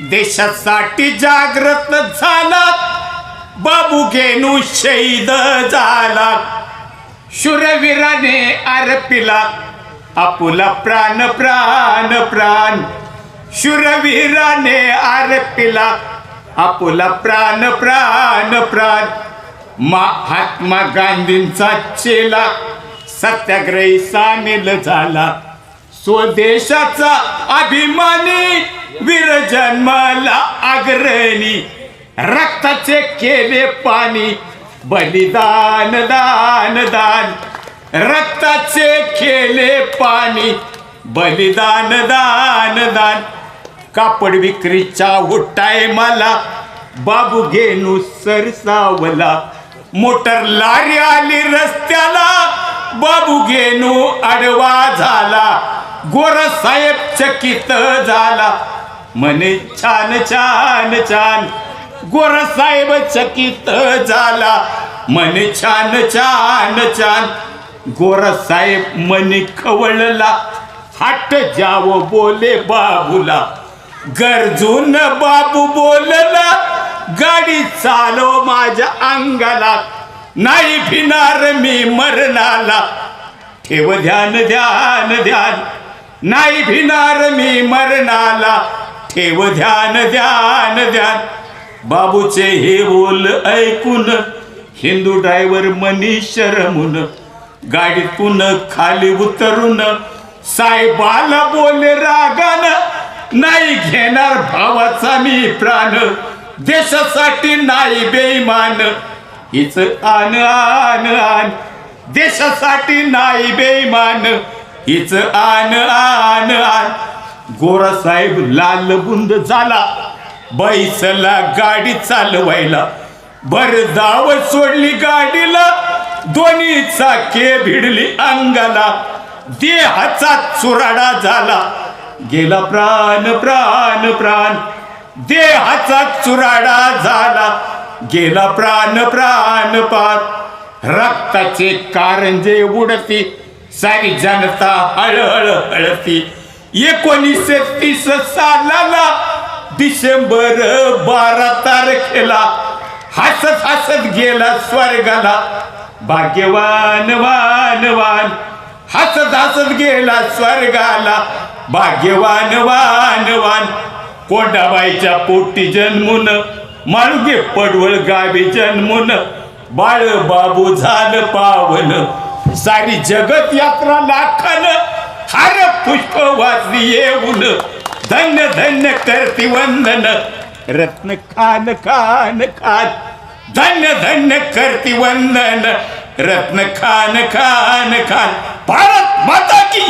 देशासाठी जागृत झाला बाबू घेणू शहीद झाला शूरवीराने अर्पिला आपुला प्राण प्राण प्राण. शूरवीराने अर्पिला आपुला प्राण प्राण प्राण. महात्मा गांधींचा चेला सत्याग्रही सामील झाला. स्वदेशाचा अभिमानी वीर जन्माला अग्रणी रक्ताचे केले पाणी बलिदान दान दान. रक्ताचे केले पाणी बलिदान दान दान. कापड विक्रीच्या हुट्टाय मला बाबू घेणू सरसावला. मोटर लारी आली रस्त्याला बाबू घेणू आडवा झाला. गोर साहेब चकित झाला. म्हणे छान छान छान. गोर साहेब चकित झाला. म्हणे छान छान छान. गोर साहेब मनी खवळला. हट जाव बोले बाबूला. गरजून बाबू बोलला गाडी चालो माझ्या अंगाला. नाही भिणार मी मरणाला. ठेव ध्यान ध्यान ध्यान. नाही भिणार मी मरणाला. ठेव ध्यान ध्यान ध्यान. बाबूचे हे बोल ऐकून हिंदू ड्रायव्हर मनीष रमून गाडीतून खाली उतरून साहेबाला बोले रागान. नाही घेणार भावाचा मी प्राण. देशासाठी नाही बेईमान. हिच आन आन आन. देशासाठी नाही बेईमान. हिच आन आन आन. गोरा साहेब लाल बुंद झाला. बैसला गाडी चालवायला. बर दाव सोडली गाडीला. दोन्ही चाके भिडली अंगाला. देहाचा चुराडा झाला. गेला प्राण प्राण प्राण. देहाचा चुराडा झाला. गेला प्राण प्राण पात रक्ताचे कारंजे उडती. सारी जनता हळहळ हळती एकोणीसशे तीस सालाला डिसेंबर बारा तारखेला हसत हसत गेला स्वर्गाला भाग्यवान वान वान हसत हसत गेला स्वर्गाला भाग्यवान वान वान कोंडाबाईच्या पोटी जन्मून माळुगे पडवळ गावी जन्मून बाळ बाबू झालं पावन सारी जगत यात्रा लाखन हार पुष्प वाजली येऊन धन्य धन्य करती वंदन. रत्न खान खान खान धन्य धन्य करती वंदन. रत्न खान खान खान भारत माता की